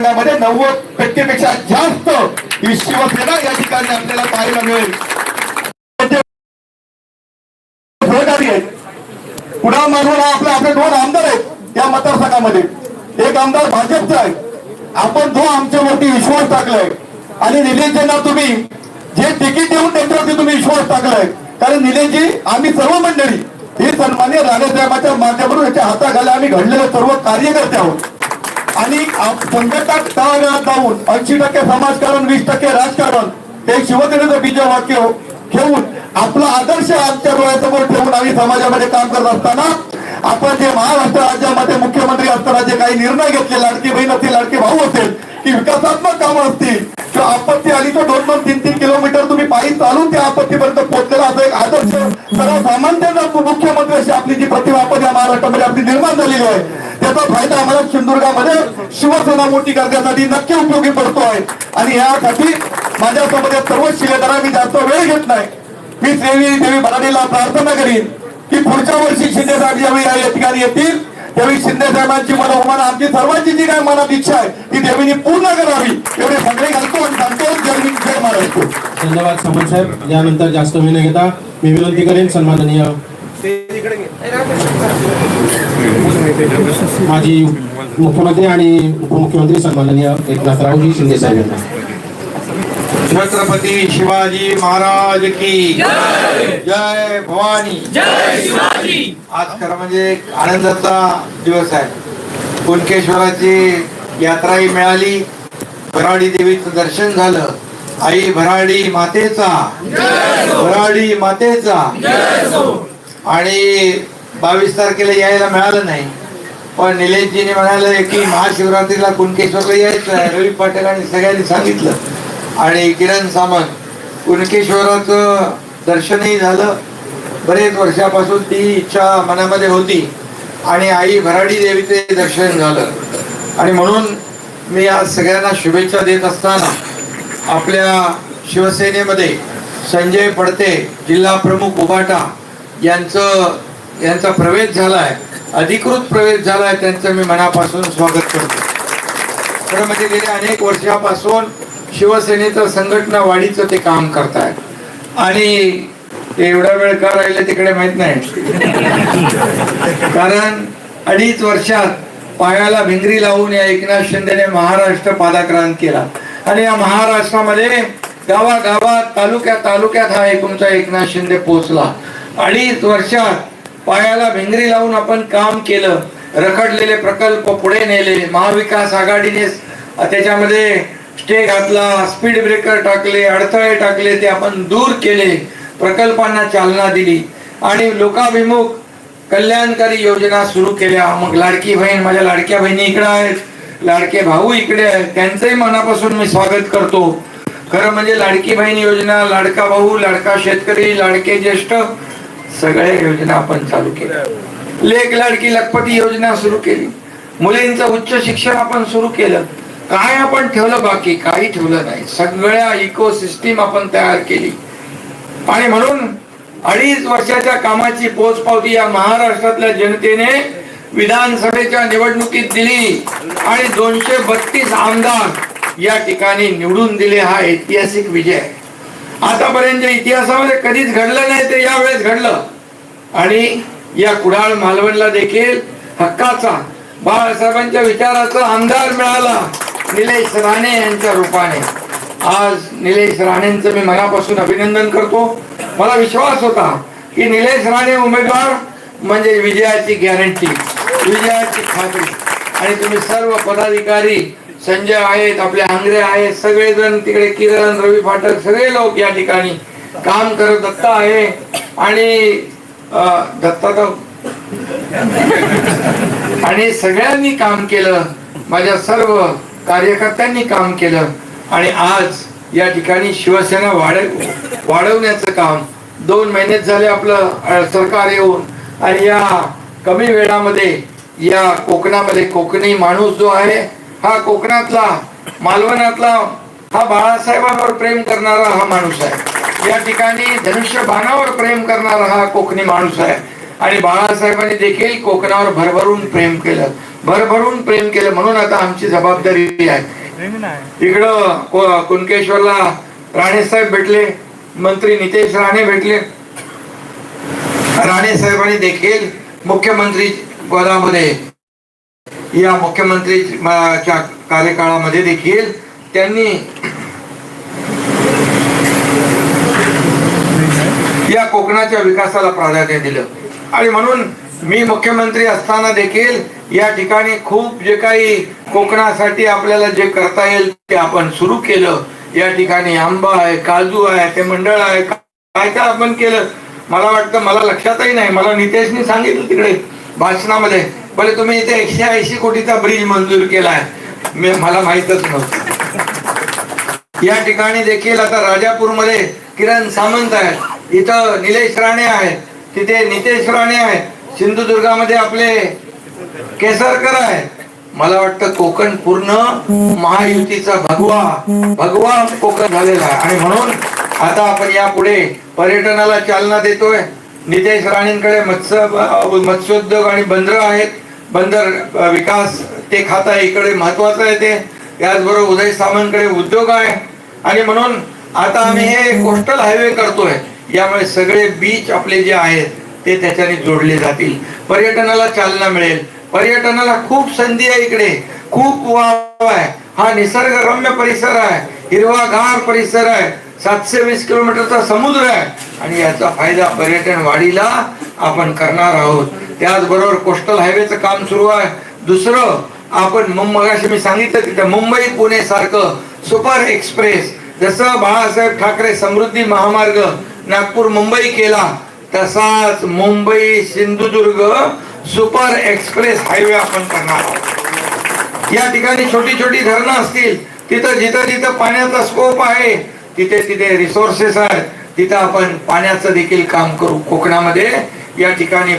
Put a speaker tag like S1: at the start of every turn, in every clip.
S1: मध्ये नव्वद टक्केपेक्षा जास्त ही शिवसेना या ठिकाणी आपल्याला पाहायला मिळेल. सहकारी आहेत. कुणाल मानवला आपला आपले दोन आमदार आहेत या मतदारसंघामध्ये. एक आमदार भाजपचा आहे. आपण जो आमच्यावरती विश्वास टाकलाय. आणि निलेशजींना तुम्ही जे तिकीट देऊन त्यांच्यावरती तुम्ही विश्वास टाकलाय. कारण निलेशजी आम्ही सर्व मंडळी ही सन्मान्य राणेसाहेबांच्या माध्यमातून याच्या हाताखाली आम्ही घडलेले सर्व कार्यकर्ते आहोत. आणि आप- संघटनात तळागाळात जाऊन ऐंशी टक्के समाजकारण वीस टक्के राजकारण ते शिवसेनेचं बीज वाक्य घेऊन आपला आदर्श आमच्या डोळ्यासमोर ठेवून आम्ही समाजामध्ये काम करत असताना आपण जे महाराष्ट्र राज्यामध्ये मुख्यमंत्री असताना जे काही निर्णय घेतले लाडकी बहीण असतील लाडकी भाऊ असेल की विकासात्मक कामं असतील किंवा आपत्ती आली तर दोन दोन तीन तीन किलोमीटर तुम्ही पायी चालून त्या आपत्तीपर्यंत पोहोचलेला असं एक आदर्श सर्वसामान्यांना मुख्यमंत्री अशी आपली जी प्रतिभा आपण या महाराष्ट्रामध्ये आपली निर्माण झालेली आहे त्याचा फायदा आम्हाला सिंधुदुर्गामध्ये शिवसेना मोठी करण्यासाठी नक्की उपयोगी पडतो आहे आणि यासाठी माझ्यासोबत या सर्व शिलेदारा मी जास्त वेळ घेत नाही. मी देवी देवी भराडीला प्रार्थना करीन की पुढच्या वर्षी शिंदे साहेब ज्यावेळी या ठिकाणी येतील त्यावेळी शिंदे साहेबांची मनोमान आमची सर्वांची जी काय मनात इच्छा आहे ती देवीने पूर्ण करावी. एवढे सगळे घालतो आणि सांगतो जय जय महाराष्ट्र.
S2: धन्यवाद सामंत साहेब. यानंतर जास्त वेळ न घेता मी विनंती करेन सन्माननीय माजी मुख्यमंत्री आणि उपमुख्यमंत्री सन्माननीय एकनाथरावजी शिंदे साहेब यांना.
S3: छत्रपती शिवाजी महाराज की जय भवानी. आज खरं म्हणजे आनंदाचा दिवस आहे. कुणकेश्वराची यात्राही मिळाली. भराडी देवीचं दर्शन झालं. आई भराडी मातेचा. भराडी मातेचा. आणि बावीस तारखेला यायला मिळालं नाही. पण निलेशजीने म्हणाले की महाशिवरात्रीला कुणकेश्वरला यायचं आहे रवी पाटीलांनी सगळ्यांनी सांगितलं. आणि किरण सामंत कुणकेश्वराचं दर्शनही झालं. बरेच वर्षापासून ती इच्छा मनामध्ये होती आणि आई भराडी देवीचे दर्शन झालं. आणि म्हणून मी आज सगळ्यांना शुभेच्छा देत असताना आपल्या शिवसेनेमध्ये संजय पडते जिल्हा प्रमुख उबाटा यांचं यांचा प्रवेश झाला आहे अधिकृत प्रवेश झाला आहे त्यांचं मी मनापासून स्वागत करतो. खरं म्हणजे गेल्या अनेक वर्षापासून शिवसेनेचं संघटना वाढीचं ते काम करतायत. आणि ते एवढा वेळ का राहिले तिकडे माहीत नाही. कारण अडीच वर्षात पायाला भिंगरी लावून या एकनाथ शिंदेने महाराष्ट्र पादाक्रांत केला. आणि या महाराष्ट्रामध्ये गावागावात तालुक्यात तालुक्यात हा एकूणचा एकनाथ शिंदे पोहोचला. अडीच वर्षात पायाला भिंगरी लावून आपण काम केलं. रखडलेले प्रकल्प पुढे नेले. महाविकास आघाडीने त्याच्यामध्ये स्टे घातला स्पीड ब्रेकर टाकले अडथळे टाकले ते आपण दूर केले. प्रकल्पांना चालना दिली. आणि लोकाभिमुख कल्याणकारी योजना सुरू केल्या. मग लाडकी बहीण माझ्या लाडक्या बहिणी इकडे आहेत. लाडके भाऊ इकडे आहेत. त्यांचंही मनापासून मी स्वागत करतो. खरं म्हणजे लाडकी बहीण योजना लाडका भाऊ लाडका शेतकरी लाडके ज्येष्ठ सगळ्या योजना आपण चालू केल्या. लेख लाडकी लखपती योजना सुरू केली. मुलींचं उच्च शिक्षण आपण सुरू केलं. काय आपण ठेवलं बाकी? काही ठेवलं नाही. सगळ्या इको सिस्टीम आपण तयार केली. आणि म्हणून अडीच वर्षाच्या कामाची पोचपावती या महाराष्ट्रातल्या जनतेने विधानसभेच्या निवडणुकीत दिली. आणि दोनशे बत्तीस आमदार या ठिकाणी निवडून दिले हा ऐतिहासिक विजय. आतापर्यंतच्या आतापर्यंत इतिहासामध्ये कधीच घडलं नाही ते यावेळेस घडलं. आणि या कुडाळ मालवणला देखील हक्काचा बाळासाहेबांच्या विचाराचा आमदार मिळाला निलेश राणे यांच्या रूपाने. आज निलेश राणेंचं मी मनापासून अभिनंदन करतो. मला विश्वास होता की निलेश राणे उमेदवार म्हणजे विजयाची गॅरंटी विजयाची खात्री. आणि तुम्ही सर्व पदाधिकारी संजय आहेत आपले आंग्रे आहेत सगळेजण तिकडे किरण रवी फाटक सगळे लोक या ठिकाणी काम करत दत्ता आहे. आणि दत्ता तर आणि सगळ्यांनी काम केलं. माझ्या सर्व कार्यकर्त्यांनी काम केलं. आणि आज या ठिकाणी शिवसेना वाढव वाढवण्याचं काम दोन महिनेच झाले आपलं सरकार येऊन. आणि या कमी वेळामध्ये या कोकणामध्ये कोकणी माणूस जो आहे हा कोकणातला मालवणातला हा बाळासाहेबांवर प्रेम करणारा हा माणूस आहे. या ठिकाणी धनुष्य बाणावर प्रेम करणारा हा कोकणी माणूस आहे. आणि बाळासाहेबांनी देखील कोकणावर भरभरून प्रेम केलं. भरभरून प्रेम केलं म्हणून आता आमची जबाबदारी आहे. इकडं कुणकेश्वरला राणे साहेब भेटले मंत्री नितेश राणे भेटले. राणे साहेबांनी देखील मुख्यमंत्री पदामध्ये या मुख्यमंत्री च्या कार्यकाळामध्ये देखील त्यांनी या कोकणाच्या विकासाला प्राधान्य दिलं. आणि म्हणून मी मुख्यमंत्री असताना देखील या ठिकाणी खूप जे काही कोकणासाठी आपल्याला जे करता येईल ते आपण सुरू केलं. या ठिकाणी आंबा आहे काजू आहे ते मंडळ आहे काय काय आपण केलं. मला वाटतं मला लक्षातही नाही. मला नितेशनी सांगितलं तिकडे. भाषणामध्ये. बोले तुम्ही इथे एकशे ऐंशी कोटीचा ब्रिज मंजूर केलाय. मी मला माहितच नव्हतं. या ठिकाणी देखील आता राजापूरमध्ये किरण सामंत आहे इथं निलेश राणे आहे तिथे नितेश राणे आहे सिंधुदुर्गामध्ये आपले केसरकर आहे मला वाटतं कोकण पूर्ण महायुतीचा भगवा भगवा कोकण झालेला आहे. आणि म्हणून आता आपण यापुढे पर्यटनाला चालना देतोय. नितेश राणेंकडे मत्स्य मत्स्योद्योग आणि बंदर आहेत. बंदर विकास ते खाता इकडे महत्वाचं आहे ते. त्याचबरोबर उदय सामंतकडे उद्योग आहे. आणि म्हणून आता आम्ही हे कोस्टल हायवे करतोय. यामुळे सगळे बीच आपले जे आहेत ते त्याच्याने जोडले जातील. पर्यटनाला चालना मिळेल. पर्यटनाला खूप संधी आहे इकडे. खूप वाव आहे. हा निसर्गरम्य परिसर आहे. हिरवागार परिसर आहे. सातशे वीस किलोमीटरचा समुद्र आहे. आणि याचा फायदा पर्यटन वाढीला आपण करणार आहोत. त्याचबरोबर कोस्टल हायवेचं काम सुरू आहे. दुसरं आपण मगाशी मी सांगितलं तिथं मुंबई पुणे सारखं सुपर एक्सप्रेस जसं बाळासाहेब ठाकरे समृद्धी महामार्ग नागपूर मुंबई केला तसाच Mumbai Sindhudurg super express highway आपण करणार आहोत. या ठिकाणी छोटी छोटी धरणं असतील. तिथं जिथं जिथं पाण्याचा स्कोप आहे तिथे तिथे रिसोर्सेस आहेत. तिथं आपण पाण्याचं देखील काम करू. कोकणामध्ये या ठिकाणी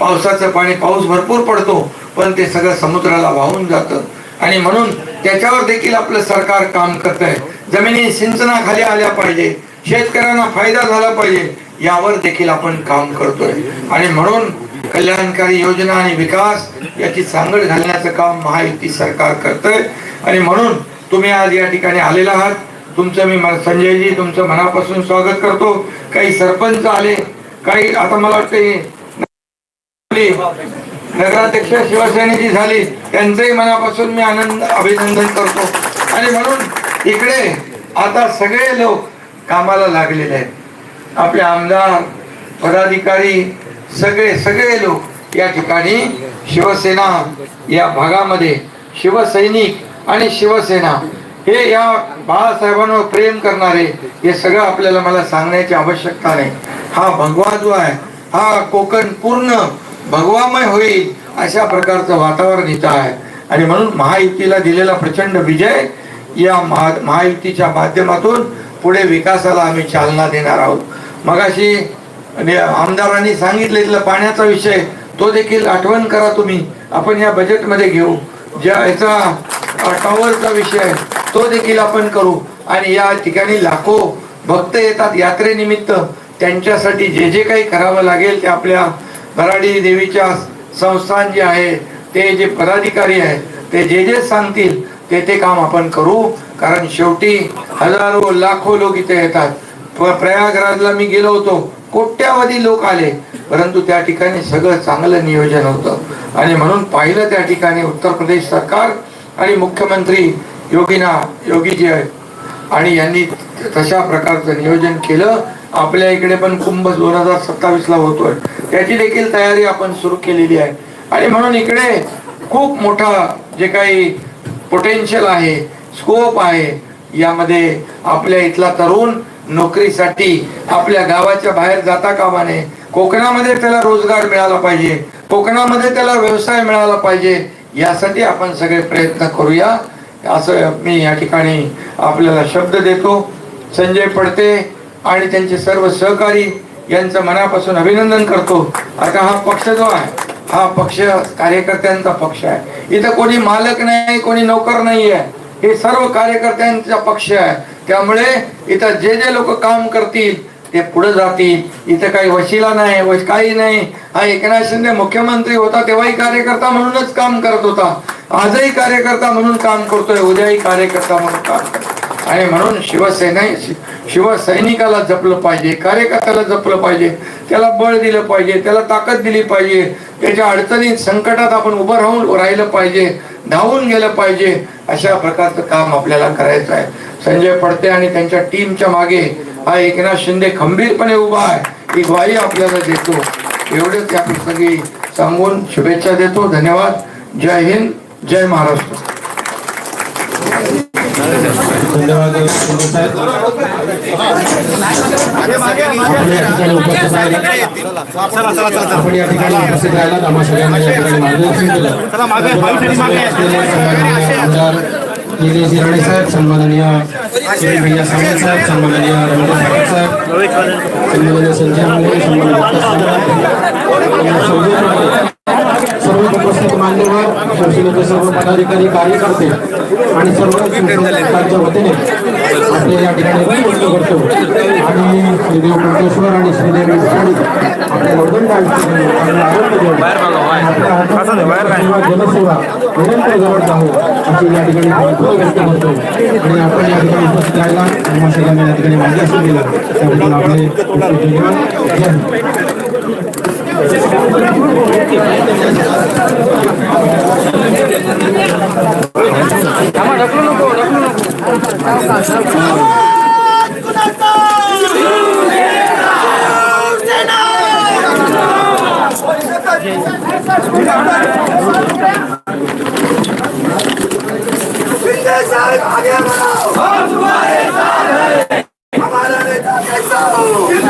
S3: पावसाचं पाणी पाऊस भरपूर पडतो पण ते सगळं समुद्राला वाहून जातं. आणि म्हणून त्याच्यावर देखील आपलं सरकार काम करत आहे जमिनी सिंचनाखाली आल्या पाहिजे. शेतकऱ्यांना फायदा झाला पाहिजे. यावर देखील आपण काम करतोय. आणि म्हणून कल्याणकारी योजना आणि विकास याची सांगड घालण्याचं काम महायुती सरकार करतंय. आणि म्हणून तुम्ही आज या ठिकाणी आलेला आहात. तुमचं मी संजयजी तुमचं मनापासून स्वागत करतो. काही सरपंच आले काही आता मला वाटतं नगराध्यक्ष शिवसेनेची झाली त्यांचंही मनापासून मी आनंद अभिनंदन करतो. आणि म्हणून इकडे आता सगळे लोक कामाला लागलेले आहेत. आपले आमदार पदाधिकारी सगळे सगळे लोक या ठिकाणी शिवसेना या भागामध्ये शिवसैनिक आणि शिवसेना हे या बाळासाहेबांवर प्रेम करणारे हे सगळं आपल्याला मला सांगण्याची आवश्यकता नाही. हा भगवा जो आहे हा कोकण पूर्ण भगवामय होईल अशा प्रकारचं वातावरण इथं आहे. आणि म्हणून महायुतीला दिलेला प्रचंड विजय या महा महायुतीच्या माध्यमातून पुढे विकासाला आम्ही चालना देणार आहोत. मगाशी आणि आमदारांनी सांगितलेलं पाण्याचा विषय तो देखील आठवण करा तुम्ही. आपण या बजेटमध्ये घेऊ. ज्या याचा टॉवरचा विषय तो देखील आपण करू. आणि या ठिकाणी लाखो भक्त येतात यात्रेनिमित्त. त्यांच्यासाठी जे जे काही करावं लागेल ते आपल्या भराडी देवीच्या संस्थान जे आहे ते जे पदाधिकारी आहेत ते जे जे सांगतील ते ते काम आपण करू. कारण शेवटी हजारो लाखो लोक इथे येतात. प्रयागराजला मी गेलो होतो. कोट्यावधी लोक आले. परंतु त्या ठिकाणी सगळं चांगलं नियोजन होतं. आणि म्हणून पाहिलं त्या ठिकाणी उत्तर प्रदेश सरकार आणि मुख्यमंत्री योगीना योगीजी आहेत. आणि यांनी तशा प्रकारचं नियोजन केलं. आपल्या इकडे पण कुंभ दोन हजार सत्तावीस ला होतोय. त्याची देखील तयारी आपण सुरू केलेली आहे. आणि म्हणून इकडे खूप मोठा जे काही पोटेन्शियल आहे स्कोप आहे यामध्ये आपल्या इथला तरुण नोकरीसाठी आपल्या गावाच्या बाहेर जाता कामा नये कोकणामध्ये त्याला रोजगार मिळाला पाहिजे. कोकणामध्ये त्याला व्यवसाय मिळाला पाहिजे. यासाठी आपण सगळे प्रयत्न करूया. असं मी या ठिकाणी आपल्याला शब्द देतो. संजय पडते आणि त्यांचे सर्व सहकारी यांचं मनापासून अभिनंदन करतो. आता हा पक्ष जो आहे हा पक्ष कार्यकर्त्यांचा पक्ष आहे. इथं कोणी मालक नाही कोणी नोकर नाही आहे. हे सर्व कार्यकर्त्यांचा पक्ष आहे. त्यामुळे इथं जे जे लोक काम करतील ते पुढे जातील. इथं काही वशिला नाही काही नाही. हा एकनाथ शिंदे मुख्यमंत्री होता तेव्हाही कार्यकर्ता म्हणूनच काम करत होता. आजही कार्यकर्ता म्हणून काम करतोय उद्याही कार्यकर्ता म्हणून काम आणि म्हणून शिवसेना शिवसैनिकाला जपलं पाहिजे कार्यकर्त्याला जपलं पाहिजे त्याला बळ दिलं पाहिजे त्याला ताकद दिली पाहिजे त्याच्या अडचणीत संकटात आपण उभं राहून राहिलं पाहिजे धावून गेलं पाहिजे अशा प्रकारचं काम आपल्याला करायचं आहे. संजय पडते आणि त्यांच्या टीमच्या मागे हा एकनाथ शिंदे खंबीरपणे उभा आहे. ही ग्वाही आपल्याला देतो. एवढेच या प्रसंगी सांगून शुभेच्छा देतो. धन्यवाद. जय हिंद. जय महाराष्ट्र.
S2: धन्यवाद साहेब आपण या ठिकाणी उपस्थित राहिले या ठिकाणी उपस्थित राहिला आम्हा सगळ्यांना या ठिकाणी मार्गदर्शन केलं निलेश राणे साहेब सन्माननीय सुनील भैया सावंत साहेब सन्माननीय रवींद्र साहेब साहेब सन्माननीय संजय मुंडे सन्माननीय उपस्थित मान्यवर शिवसेनेचे सर्व पदाधिकारी कार्यकर्ते आणि सर्व शिवसैनिकांच्या वतीने आपले या ठिकाणी व्यक्त करतो. आणि श्रीदेव कुंटेश्वर आणि श्रीदेव आपल्या देऊन जनसेवा निरंतर जवळ जावो अशी या ठिकाणी व्यक्त करतो. आणि आपण या ठिकाणी उपस्थित राहिला. या ठिकाणी मार्गदर्शन दिलं त्याबद्दल आपले खूप खूप धन्यवाद जय हिंद
S4: छत्रपती शिवाजी महाराज की